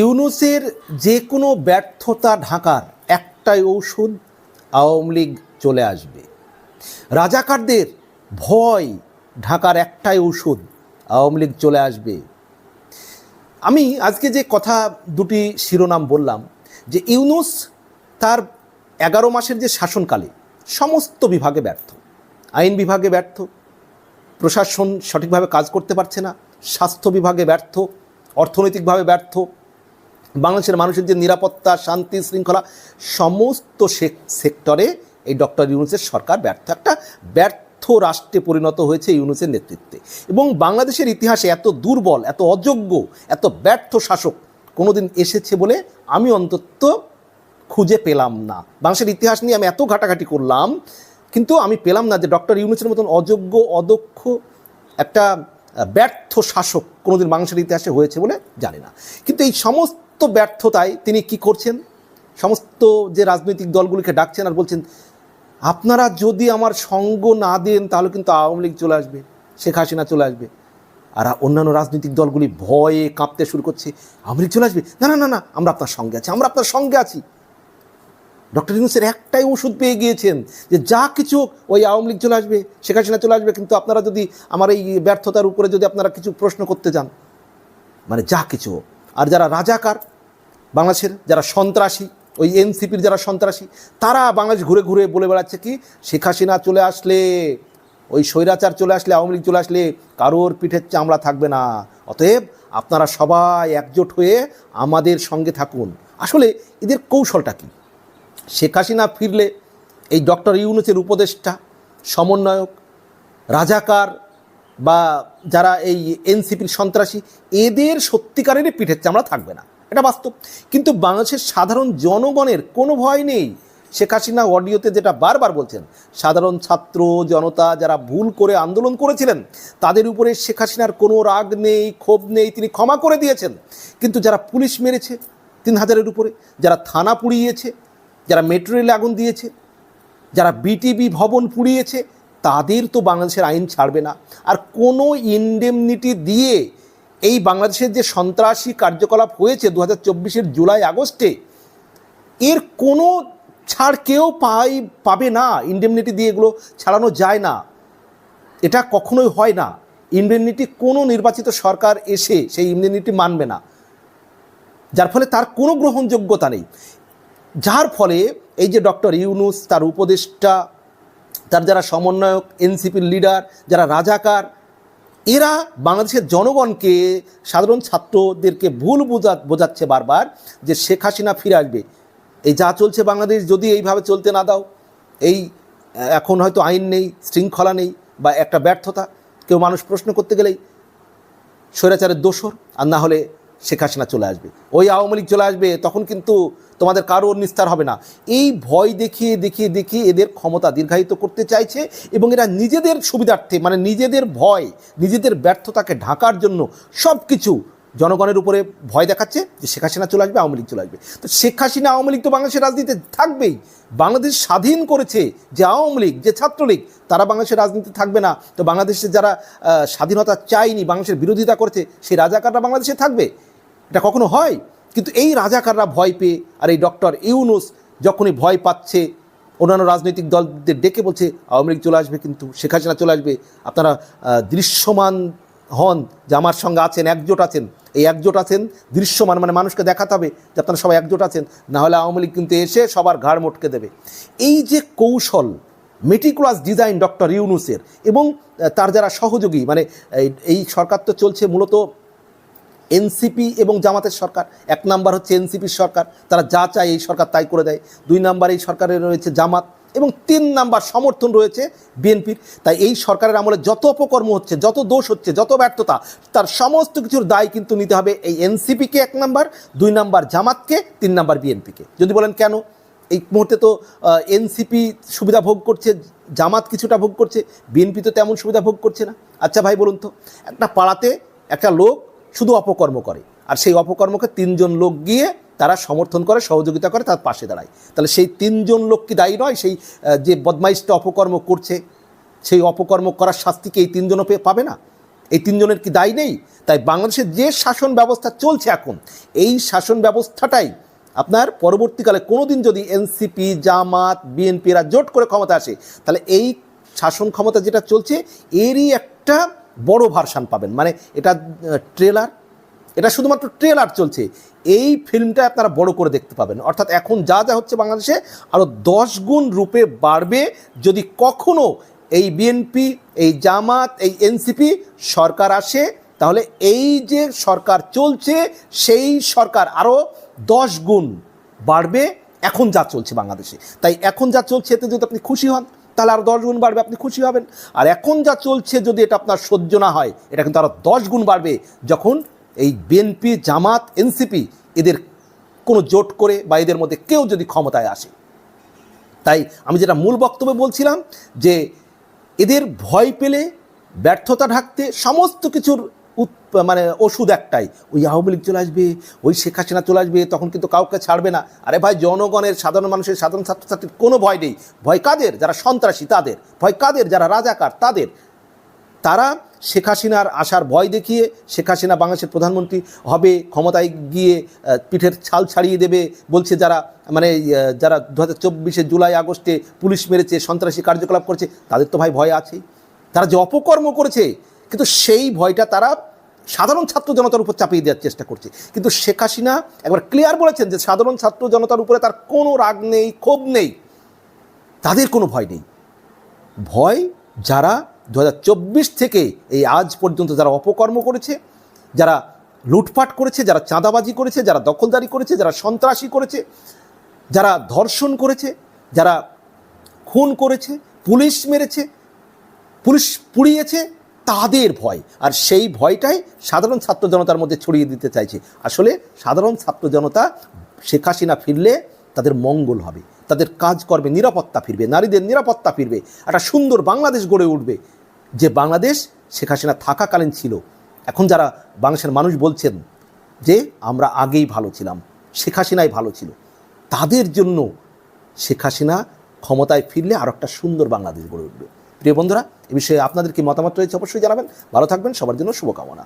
ইউনুসের যে কোনো ব্যর্থতা ঢাকার একটাই ঔষধ আওয়ামী লীগ চলে আসবে। রাজাকারদের ভয় ঢাকার একটাই ঔষধ আওয়ামী লীগ চলে আসবে। আমি আজকে যে কথা দুটি শিরোনাম বললাম, যে ইউনুস তার এগারো মাসের যে শাসনকালে সমস্ত বিভাগে ব্যর্থ। আইন বিভাগে ব্যর্থ, প্রশাসন সঠিকভাবে কাজ করতে পারছে না, স্বাস্থ্য বিভাগে ব্যর্থ, অর্থনৈতিকভাবে ব্যর্থ বাংলাদেশের মানুষের যে নিরাপত্তা, শান্তি, শৃঙ্খলা সমস্ত সেক- সেক্টরে এই ডক্টর ইউনুসের সরকার ব্যর্থ। একটা ব্যর্থ রাষ্ট্রে পরিণত হয়েছে ইউনুসের নেতৃত্বে। এবং বাংলাদেশের ইতিহাসে এত দুর্বল, এত অযোগ্য, এত ব্যর্থ শাসক কোনোদিন এসেছে বলে আমি অন্তত খুঁজে পেলাম না। বাংলাদেশের ইতিহাস নিয়ে আমি এত ঘাটাঘাটি করলাম, কিন্তু আমি পেলাম না যে ডক্টর ইউনুসের মতন অযোগ্য, অদক্ষ একটা ব্যর্থ শাসক কোনোদিন বাংলাদেশের ইতিহাসে হয়েছে বলে জানি না। কিন্তু এই সমস্ত ব্যর্থতায় তিনি কি করছেন? সমস্ত যে রাজনৈতিক দলগুলিকে ডাকছেন আর বলছেন, আপনারা যদি আমার সঙ্গ না দেন, তাহলে কিন্তু আওয়ামী লীগ চলে আসবে, শেখ হাসিনা চলে আসবে। আর অন্যান্য রাজনৈতিক দলগুলি ভয়ে কাঁপতে শুরু করছে, আওয়ামী লীগ চলে আসবে? না না না না, আমরা আপনার সঙ্গে আছি, আমরা আপনার সঙ্গে আছি। ডক্টর ইউনুসের একটাই ওষুধ পেয়ে গিয়েছেন যে যা কিছু ওই আওয়ামী লীগ চলে আসবে, শেখ হাসিনা চলে আসবে, কিন্তু আপনারা যদি আমার এই ব্যর্থতার উপরে যদি আপনারা কিছু প্রশ্ন করতে যান মানে যা কিছু আর যারা রাজাকার বাংলাদেশের যারা সন্ত্রাসী, ওই এনসিপির যারা সন্ত্রাসী, তারা বাংলাদেশ ঘুরে ঘুরে বলে বেড়াচ্ছে কি, শেখ হাসিনা চলে আসলে, ওই স্বৈরাচার চলে আসলে, আওয়ামী লীগ চলে আসলে কারোর পিঠের চামড়া থাকবে না। অতএব আপনারা সবাই একজোট হয়ে আমাদের সঙ্গে থাকুন। আসলে এদের কৌশলটা কী? শেখ হাসিনা ফিরলে এই ডক্টর ইউনুসের উপদেষ্টা, সমন্বয়ক, রাজাকার বা যারা এই এনসিপির সন্ত্রাসী, এদের সত্যিকারেরই পিঠের চামড়া থাকবে না। এটা বাস্তব। কিন্তু বাংলাদেশের সাধারণ জনগণের কোনো ভয় নেই। শেখ হাসিনা অডিওতে যেটা বারবার বলছেন, সাধারণ ছাত্র, জনতা যারা ভুল করে আন্দোলন করেছিলেন, তাদের উপরে শেখ হাসিনার কোনো রাগ নেই, ক্ষোভ নেই, তিনি ক্ষমা করে দিয়েছেন। কিন্তু যারা পুলিশ মেরেছে তিন হাজারের উপরে, যারা থানা পুড়িয়েছে, যারা মেট্রো রেলে আগুন দিয়েছে, যারা বিটিবি ভবন পুড়িয়েছে, তাদের তো বাংলাদেশের আইন ছাড়বে না। আর কোনো ইনডেমনিটি দিয়ে এই বাংলাদেশের যে সন্ত্রাসী কার্যকলাপ হয়েছে দু হাজার চব্বিশের জুলাই আগস্টে, এর কোনো ছাড় কেউ পাই, পাবে না। ইন্ডেমনিটি দিয়ে এগুলো ছাড়ানো যায় না। এটা কখনোই হয় না। ইন্ডেমনিটি কোনো নির্বাচিত সরকার এসে সেই ইন্ডেমনিটি মানবে না। যার ফলে তার কোনো গ্রহণযোগ্যতা নেই। যার ফলে এই যে ডক্টর ইউনুস, তার উপদেষ্টা, তার যারা সমন্বয়ক এনসিপির লিডার যারা রাজাকার এরা বাংলাদেশের জনগণকে, সাধারণ ছাত্রদেরকে ভুল বোঝা, বোঝাচ্ছে বারবার যে শেখ হাসিনা ফিরে আসবে। এই যা চলছে বাংলাদেশ, যদি এইভাবে চলতে না দাও, এই, এখন হয়তো আইন নেই, শৃঙ্খলা নেই বা একটা ব্যর্থতা, কেউ মানুষ প্রশ্ন করতে গেলেই স্বৈরাচারের দোষর, আর না হলে শেখ হাসিনা চলে আসবে। ওই আওয়ামী লীগ চলে আসবে, তখন কিন্তু তোমাদের কারোর নিস্তার হবে না। এই ভয় দেখিয়ে দেখিয়ে দেখিয়ে এদের ক্ষমতা দীর্ঘায়িত করতে চাইছে এবং এরা নিজেদের সুবিধার্থে মানে নিজেদের ভয়, নিজেদের ব্যর্থতাকে ঢাকার জন্য সব কিছু জনগণের উপরে ভয় দেখাচ্ছে যে শেখ হাসিনা চলে আসবে, আওয়ামী লীগ চলে আসবে। তো শেখ হাসিনা আওয়ামী লীগ তো বাংলাদেশের রাজনীতিতে থাকবেই। বাংলাদেশ স্বাধীন করেছে যে আওয়ামী লীগ, যে ছাত্রলীগ, তারা বাংলাদেশের রাজনীতি থাকবে না। তো বাংলাদেশের যারা স্বাধীনতা চায়নি, বাংলাদেশের বিরোধিতা করেছে, সেই রাজাকাররা বাংলাদেশে থাকবে। এটা কখনো হয়? কিন্তু এই রাজাকাররা ভয় পেয়ে, আর এই ডক্টর ইউনুস যখনই ভয় পাচ্ছে, অন্যান্য রাজনৈতিক দলদের ডেকে বলছে, আওয়ামী লীগ চলে আসবে কিন্তু শেখ হাসিনা চলে আসবে। আপনারা দৃশ্যমান হন যে আমার সঙ্গে আছেন, একজোট আছেন। এই একজোট আছেন, দৃশ্যমান মানে মানুষকে দেখাতে হবে যে আপনারা সবাই একজোট আছেন। না হলে আওয়ামী লীগ কিন্তু এসে সবার ঘাড় মটকে দেবে। এই যে কৌশল মেটিকুলাস ডিজাইন ডক্টর ইউনুসের এবং তার যারা সহযোগী মানে এই- এই সরকার তো চলছে মূলত এনসিপি এবং জামাতের সরকার, এক নাম্বার হচ্ছে এনসিপির সরকার, তারা যা চায় এই সরকার তাই করে দেয়। দুই নাম্বার এই সরকারের রয়েছে জামাত এবং তিন নাম্বার সমর্থন রয়েছে বিএনপির। তাই এই সরকারের আমলে যত অপকর্ম হচ্ছে, যত দোষ হচ্ছে, যত ব্যর্থতা, তার সমস্ত কিছুর দায় কিন্তু নিতে হবে এই এনসিপিকে এক নাম্বার, দুই নাম্বার জামাতকে, তিন নাম্বার বিএনপিকে। যদি বলেন কেন? এই মুহূর্তে তো এনসিপি সুবিধা ভোগ করছে, জামাত কিছুটা ভোগ করছে, বিএনপি তো তেমন সুবিধা ভোগ করছে না। আচ্ছা ভাই, বলুন তো, একটা পাড়াতে একটা লোক শুধু অপকর্ম করে। আর সেই অপকর্মকে তিনজন লোক গিয়ে তারা সমর্থন করে, সহযোগিতা করে, তার পাশে দাঁড়ায়। তাহলে সেই তিনজন লোক কি দায়ী নয়? সেই যে বদমাইশটা অপকর্ম করছে, সেই অপকর্ম করার শাস্তিকে এই তিনজনও পাবে না? এই তিনজনের কি দায় নেই? তাই বাংলাদেশের যে শাসন ব্যবস্থা চলছে এখন, এই শাসন ব্যবস্থাটাই আপনার পরবর্তীকালে কোনোদিন যদি এনসিপি, জামাত, বিএনপি এরা জোট করে ক্ষমতা আসে, তাহলে এই শাসন ক্ষমতা যেটা চলছে, এরই একটা বড় ভার্সান পাবেন। মানে এটা ট্রেলার এটা শুধুমাত্র ট্রেলার চলছে। এই ফিল্মটা আপনারা বড় করে দেখতে পাবেন। অর্থাৎ এখন যা যা হচ্ছে বাংলাদেশে আরও দশ গুণ রূপে বাড়বে যদি কখনো এই বিএনপি এই জামাত, এই এনসিপি সরকার আসে, তাহলে এই যে সরকার চলছে, সেই সরকার আরও দশ গুণ বাড়বে। এখন যা চলছে বাংলাদেশে। তাই এখন যা চলছে, এতে যদি আপনি খুশি হন তাহলে আরও দশ গুণ বাড়বে, আপনি খুশি হবেন। আর এখন যা চলছে, যদি এটা আপনার সহ্য না হয়, এটা কিন্তু আরও দশ গুণ বাড়বে। যখন এই বিএনপি জামাত এনসিপি এদের কোনো জোট করে বা এদের মধ্যে কেউ যদি ক্ষমতায় আসে। তাই আমি যেটা মূল বক্তব্যে বলছিলাম, যে এদের ভয় পেলে, ব্যর্থতা ঢাকতে, সমস্ত কিছুর মানে ওষুধ একটাই। ওই আওয়ামী লীগ চলে আসবে, ওই শেখ হাসিনা চলে আসবে, তখন কিন্তু কাউকে ছাড়বে না। আরে ভাই, জনগণের, সাধারণ মানুষের, সাধারণ ছাত্রছাত্রীর কোনো ভয় নেই। ভয় কাদের? যারা সন্ত্রাসী, তাদের। ভয় কাদের? যারা রাজাকার, তাদের। তারা শেখ হাসিনার আসার ভয় দেখিয়ে, শেখ হাসিনা বাংলাদেশের প্রধানমন্ত্রী হবে, ক্ষমতায় গিয়ে পিঠের ছাল ছাড়িয়ে দেবে, বলছে যারা মানে যারা দু হাজার চব্বিশে জুলাই, আগস্টে পুলিশ মেরেছে, সন্ত্রাসী কার্যকলাপ করেছে, তাদের তো ভাই ভয় আছেই। তারা যে অপকর্ম করেছে কিন্তু সেই ভয়টা তারা সাধারণ ছাত্র জনতার উপর চাপিয়ে দেওয়ার চেষ্টা করছে। কিন্তু শেখ হাসিনা একবার ক্লিয়ার বলেছেন যে সাধারণ ছাত্র জনতার উপরে তার কোনো রাগ নেই, ক্ষোভ নেই। তাদের কোনো ভয় নেই। ভয় যারা দু হাজার চব্বিশ থেকে এই আজ পর্যন্ত যারা অপকর্ম করেছে, যারা লুটপাট করেছে, যারা চাঁদাবাজি করেছে, যারা দখলদারি করেছে, যারা সন্ত্রাসী করেছে, যারা ধর্ষণ করেছে, যারা খুন করেছে, পুলিশ মেরেছে, পুলিশ পুড়িয়েছে তাদের ভয়। আর সেই ভয়টাই সাধারণ ছাত্র জনতার মধ্যে ছড়িয়ে দিতে চাইছে। আসলে সাধারণ ছাত্র জনতা, শেখ হাসিনা ফিরলে তাদের মঙ্গল হবে। তাদের কাজকর্মে নিরাপত্তা ফিরবে, নারীদের নিরাপত্তা ফিরবে। একটা সুন্দর বাংলাদেশ গড়ে উঠবে। যে বাংলাদেশ শেখ হাসিনা থাকাকালীন ছিল। এখন যারা বাংলাদেশের মানুষ বলছেন যে, আমরা আগেই ভালো ছিলাম। শেখ হাসিনাই ভালো ছিল। তাদের জন্য শেখ হাসিনা ক্ষমতায় ফিরলে আরও একটা সুন্দর বাংলাদেশ গড়ে উঠবে। প্রিয় বন্ধুরা, এ বিষয়ে আপনাদের কি মতামত রয়েছে অবশ্যই জানাবেন। ভালো থাকবেন, সবার জন্য শুভকামনা।